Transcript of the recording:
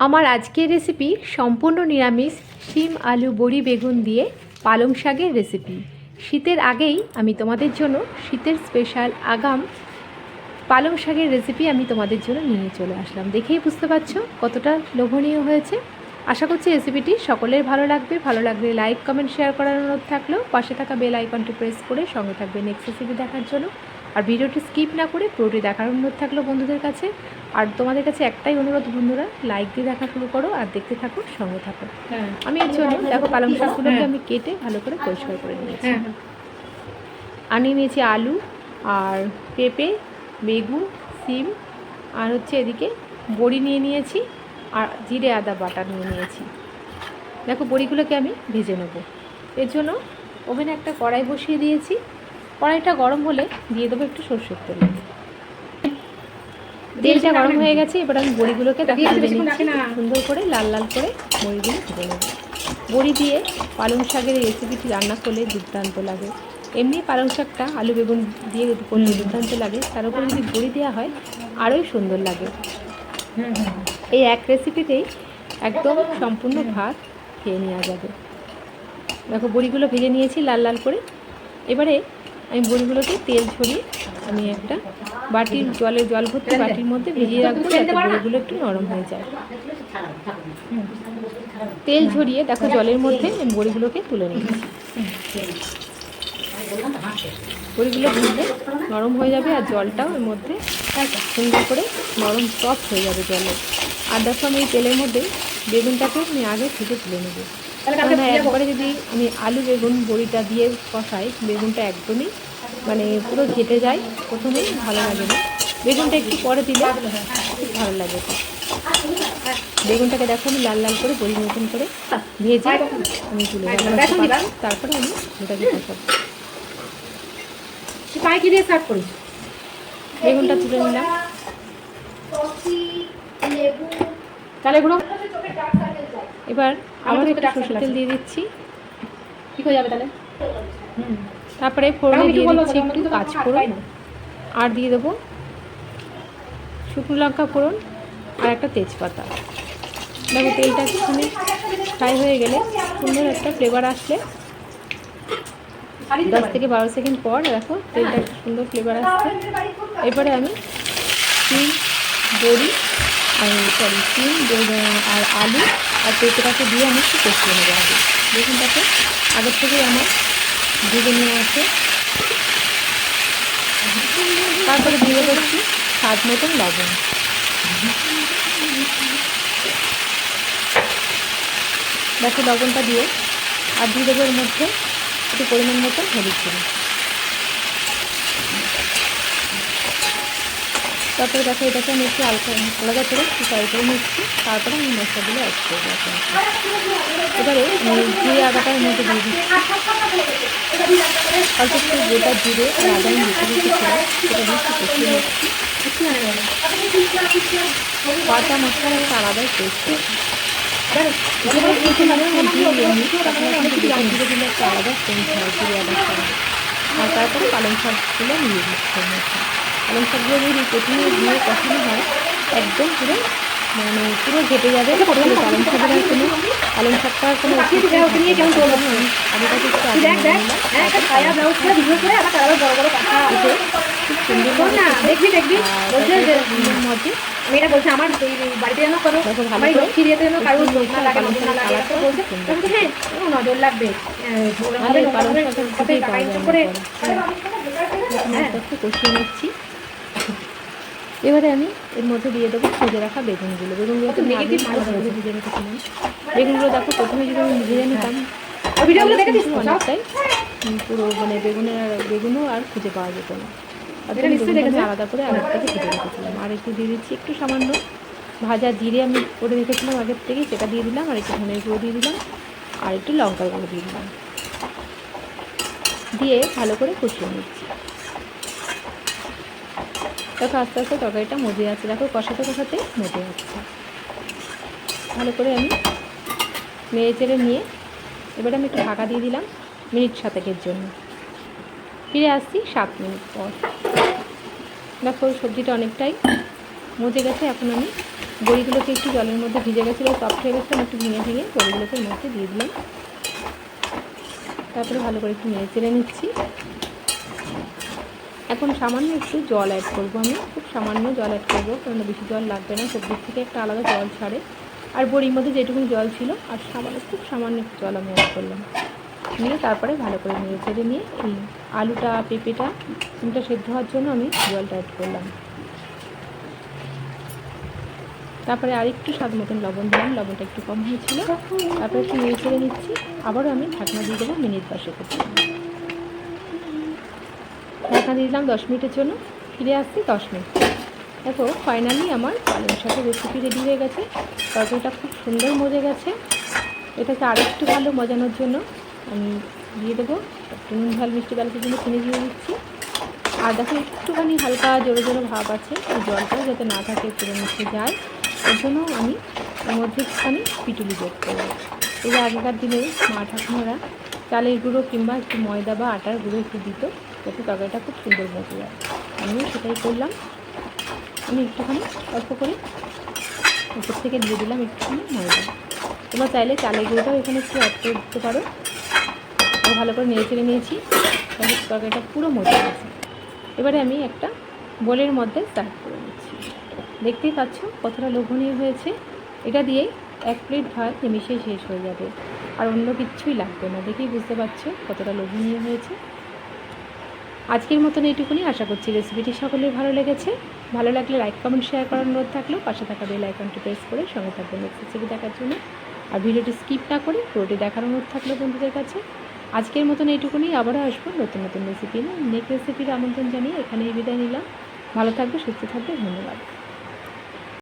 আমার আজকের রেসিপি সম্পূর্ণ নিরামিষ, শিম, আলু, বড়ি, বেগুন দিয়ে পালং শাকের রেসিপি শীতের আগেই আমি তোমাদের জন্য শীতের স্পেশাল আগাম পালং শাকের রেসিপি আমি তোমাদের জন্য নিয়ে চলে আসলাম। দেখেই বুঝতে পারছ কতটা লোভনীয় হয়েছে? আশা করছি রেসিপিটি সকলের ভালো লাগবে। ভালো লাগলে লাইক কমেন্ট শেয়ার করার অনুরোধ থাকলেও পাশে থাকা বেল আইকনটি প্রেস করে সঙ্গে থাকবে নেক্সট রেসিপি দেখার জন্য। আর ভিডিওটি স্কিপ না করে পুরোটি দেখার অনুরোধ থাকল বন্ধুদের কাছে। আর তোমাদের কাছে একটাই অনুরোধ বন্ধুরা লাইক দিয়ে দেখা শুরু করো আর দেখতে থাকো সঙ্গে থাকো। হ্যাঁ। আমি এর জন্য দেখো পালং শাকগুলোকে আমি কেটে ভালো করে পরিষ্কার করে নিয়েছি। হ্যাঁ আনিয়ে নিয়েছি আলু আর পেঁপে বেগুন সিম আর হচ্ছে এদিকে বড়ি নিয়ে নিয়েছি আর জিরে আদা বাটা নিয়ে নিয়েছি। দেখো বড়িগুলোকে আমি ভেজে নেব। এর জন্য ওভেনে একটা কড়াই বসিয়ে দিয়েছি। কড়াইটা গরম হলে দিয়ে দেবো একটু সর্ষের তেল। তেলটা গরম হয়ে গেছে এবার আমি বড়িগুলোকে। সুন্দর করে লাল লাল করে বড়িগুলো ভেজে নেব। বড়ি দিয়ে পালং শাকের রেসিপিটি রান্না করলে দুর্দান্ত লাগে। এমনি পালং শাকটা আলু বেগুন দিয়ে করলে দুর্দান্ত লাগে। তার উপরে যদি বড়ি দেওয়া হয় আরোই সুন্দর লাগে। এই এক রেসিপিতেই একদম সম্পূর্ণ ভাত খেয়ে নেওয়া যাবে। দেখো বড়িগুলো ভেজে নিয়েছি লাল লাল করে। এবারে আমি বড়িগুলোকে তেল ছড়িয়ে আমি একটা বাটির জলে জল ভর্তি বাটির মধ্যে ভিজিয়ে রাখব যাতে বড়িগুলো একটু নরম হয়ে যায়। তেল ঝরিয়ে দেখো জলের মধ্যে আমি বড়িগুলোকে তুলে নিয়েছি বড়িগুলো ভেজে নরম হয়ে যাবে আর জলটাও এর মধ্যে সুন্দর করে নরম সফট হয়ে যাবে জলে। আর দেখো আমি এই তেলের মধ্যে বেগুনটাকে আমি আগে ভেজে তুলে নেব। যাব। একবারে যদি আমি আলু বেগুন বড়িটা দিয়ে কষাই বেগুনটা একদমই মানে পুরো ঘেটে যায় প্রথমেই ভালো লাগে না। বেগুনটা একটু পরে দিলে খুব ভালো লাগে। বেগুনটাকে দেখো আমি লাল লাল করে বড়ি মতন করে ভেজে আমি তুলে তারপরে আমি ওটাকে কষাবো। দিয়ে সার্ভ করিস বেগুনটা তুলে নিলাম। তাহলে এগুলো এবার আবার আমার একটু সরষের তেল দিয়ে দিচ্ছি। ঠিক হয়ে যাবে তাহলে? হুম। তারপরে ফোড়নে দিয়ে দিচ্ছি একটু কাজ ফোড়ন। আর দিয়ে দেবো শুকনো লঙ্কা ফোড়ন আর একটা তেজপাতা। দেখো তেলটা একটুখানি ফ্রাই হয়ে গেলে সুন্দর একটা ফ্লেভার আসলে। দশ থেকে বারো সেকেন্ড পর দেখো তেলটা একটা সুন্দর ফ্লেভার আসছে। এবারে আমি সিম বড়ি আর সরি বড়ি- আর আলু আর পেঁপেটাকে দিয়ে আমি একটু কষিয়ে নেব আগে। দেখুন তাকে আগের থেকেই আমার ভেজে নিয়ে আছে। তারপরে দিয়ে দিচ্ছি স্বাদ মতন লবণ। দেখো লবণটা দিয়ে, আর দিয়ে মধ্যে একটু পরিমাণ মতন হলুদ গুঁড়ো। তারপরে দেখো এটাকে আমি একটু আলকা আলাদা করে ফ্রাই করে নিচ্ছি। তারপরে আমি মশলাগুলো অ্যাড করব এখন। এবারে জিরে আদাটার মধ্যে দিয়ে দিচ্ছি। অল্প একটু গোটা জিরে আর আদা আমি মিশে রেখেছিলাম সেটা দিয়ে একটু কষিয়ে নিচ্ছি। বাটা মশলার একটা আলাদাই টেস্ট মানে দিয়ে একটা আলাদা সেন্ট হয়, জিরে আর তারপরে পালং শাকগুলো নিয়ে দিচ্ছি। পালং শাকগুলো যদি প্রথমে দিয়ে কষানো হয় একদম পুরো মানে পুরো ঘেটে যাবে। পালং শাকের আর কোনো পালং শাকটা আর কোনো একটু হ্যাঁ খুব সুন্দর না দেখবি দেখবি। বলছে মধ্যে মেয়েটা বলছে আমার বাড়িতে যেন করো ভালো আমার লক্ষ্মী দিয়েতে যেন কারোর একটু না লাগে নজর না লাগে। বলছে হ্যাঁ নজর লাগবে। করে হ্যাঁ। কষিয়ে নিচ্ছি। এবারে আমি এর মধ্যে দিয়ে দেবো ভেজে রাখা বেগুনগুলো। বেগুনগুলো তো নেগেটিভ ভেজে রেখেছিলাম বেগুনগুলো দেখো প্রথমে যদি আমি ভেজে নিতাম ভিডিওগুলো দেখেছিস? অনেকটাই পুরো মানে বেগুনের আর বেগুনও আর খুঁজে পাওয়া যেত না? আলাদা করে আগের থেকে ভেজে রেখেছিলাম। আর একটু দিয়ে দিচ্ছি একটু সামান্য ভাজা জিরে আমি করে রেখেছিলাম আগের থেকেই সেটা দিয়ে দিলাম আর একটু ধনের গুঁড়ো দিয়ে দিলাম আর একটু লঙ্কার গুঁড়ো দিয়ে দিলাম। দিয়ে ভালো করে কষিয়ে নিচ্ছি। দেখো আস্তে আস্তে তরকারিটা মজে যাচ্ছে দেখো কষাতে কষাতে মজে যাচ্ছে ভালো করে আমি নেড়ে চেড়ে নিয়ে এবারে আমি একটু ঢাকা দিয়ে দিলাম মিনিট সাতেকের জন্য। ফিরে আসছি সাত মিনিট পর। দেখো সবজিটা অনেকটাই মজে গেছে। এখন আমি বড়িগুলোকে একটু জলের মধ্যে ভিজে গেছিল সফট হয়ে গেছে একটু ভেঙে ভেঙে বড়িগুলোকে মধ্যে দিয়ে দিলাম। তারপরে ভালো করে একটু নেড়ে চেড়ে নিচ্ছি। এখন সামান্য একটু জল অ্যাড করব আমি। খুব সামান্য জল অ্যাড করব কারণ বেশি জল লাগবে না, সবজির থেকে একটা আলাদা জল ছাড়ে। আর বড়ির মধ্যে যেটুকু জল ছিল, আর সামান্য, খুব সামান্য একটু জল আমি অ্যাড করলাম। নিয়ে তারপরে ভালো করে নিয়ে ছেড়ে নিয়ে এই আলুটা, পেঁপেটা ডিমটা সেদ্ধ হওয়ার জন্য আমি জলটা অ্যাড করলাম। তারপরে আরেকটু স্বাদ মতন লবণ দিলাম, লবণটা একটু কম হয়েছিল। তারপরে একটু নেড়ে চেড়ে নিচ্ছি। আবারও আমি ঢাকনা দিয়ে দেবো মিনিট দশেক দিয়ে দিলাম দশ মিনিটের জন্য। ফিরে আসছি দশ মিনিট। দেখো ফাইনালি আমার পালং শাকের রেসিপি রেডি হয়ে গেছে। তরকারিটা খুব সুন্দর মজে গেছে। এটাকে আরেকটু ভালো মজানোর জন্য আমি দিয়ে দেবো একটু নুন, ঝাল, মিষ্টি বেলাতে জন্য চিনি দিয়ে দিচ্ছি। আর দেখো, একটুখানি হালকা জোরে জোরে ভাব আছে এই জলটা যাতে না থাকে পুরো মিশে যায়। ওর জন্য আমি এর মধ্যে একটুখানি পিটুলি যোগ করব। এই আগেকার দিনে মা ঠাকুমারা চালের গুঁড়ো কিংবা একটু ময়দা বা আটার গুঁড়ো একটু দিত। যাতে তরকারিটা খুব সুন্দর মজে যায় আমিও সেটাই করলাম। আমি একটুখানি অল্প করে উপর থেকে দিয়ে দিলাম একটুখানি ময়দা। তোমরা চাইলে চালের গুঁড়োটাও এখানে একটু অ্যাড করে দিতে পারো। ভালো করে নেড়ে চেড়ে নিয়েছি। তাহলে তরকারিটা পুরো মজে গেছে। এবারে আমি একটা বোলের মধ্যে সার্ভ করে নিচ্ছি। দেখতেই পাচ্ছ কতটা লোভনীয় হয়েছে। এটা দিয়েই এক প্লেট ভাত নিমিশেই শেষ হয়ে যাবে। আর অন্য কিচ্ছুই লাগবে না। দেখেই বুঝতে পারছ কতটা লোভনীয় হয়েছে। আজকের মতন এইটুকুনি। আশা করছি রেসিপিটি সকলের ভালো লেগেছে। ভালো লাগলে লাইক কমেন্ট শেয়ার করার অনুরোধ থাকলেও পাশে থাকা বেল আইকনটি প্রেস করে সঙ্গে থাকবেন নেক্সট রেসিপি দেখার জন্য। আর ভিডিওটি স্কিপ না করে পুরোটি দেখার অনুরোধ থাকল বন্ধুদের কাছে। আজকের মতন এইটুকুনি। আবারও আসব নতুন নতুন রেসিপি নিয়ে। নেক্সট রেসিপির আমন্ত্রণ জানিয়ে এখানেই বিদায় নিলাম। ভালো থাকবে, সুস্থ থাকবে। ধন্যবাদ।